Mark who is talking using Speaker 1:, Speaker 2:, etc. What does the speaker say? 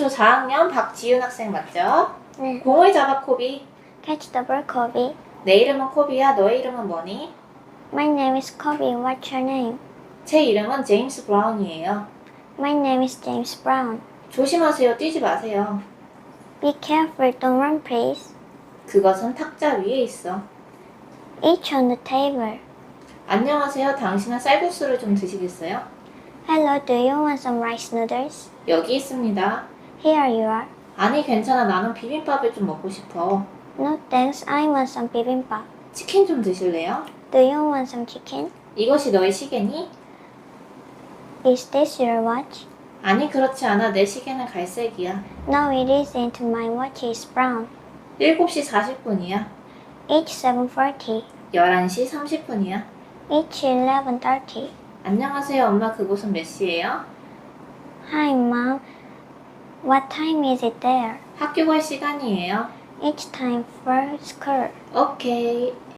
Speaker 1: 기생초 4학년 박지윤 학생 맞죠?
Speaker 2: 네.
Speaker 1: 공을 잡아 코비.
Speaker 2: Catch the ball, Kobe.
Speaker 1: 내 이름은 코비야. 너의 이름은 뭐니?
Speaker 2: My name is Kobe. What's your name?
Speaker 1: 제 이름은 제임스 브라운이에요.
Speaker 2: My name is James Brown.
Speaker 1: 조심하세요. 뛰지 마세요.
Speaker 2: Be careful. Don't run, please.
Speaker 1: 그것은 탁자 위에 있어.
Speaker 2: Each on the table.
Speaker 1: 안녕하세요. 당신은 쌀국수를 좀 드시겠어요?
Speaker 2: Hello, do you want some rice noodles?
Speaker 1: 여기 있습니다.
Speaker 2: Here you are.
Speaker 1: 아니 괜찮아. 나는 비빔밥을 좀 먹고 싶어.
Speaker 2: No thanks, I want some bibimbap.
Speaker 1: 치킨 좀 드실래요?
Speaker 2: Do you want some chicken?
Speaker 1: 이것이 너의 시계니?
Speaker 2: Is this your watch?
Speaker 1: 아니 그렇지 않아. 내 시계는 갈색이야.
Speaker 2: No, it isn't. My watch is brown.
Speaker 1: 7시 40분이야.
Speaker 2: It's 7.40.
Speaker 1: 11시 30분이야.
Speaker 2: It's 11.30.
Speaker 1: 안녕하세요. 엄마 그곳은 몇 시예요?
Speaker 2: Hi. What time is it there?
Speaker 1: 학교 갈 시간이에요.
Speaker 2: It's time for school.
Speaker 1: 오케이.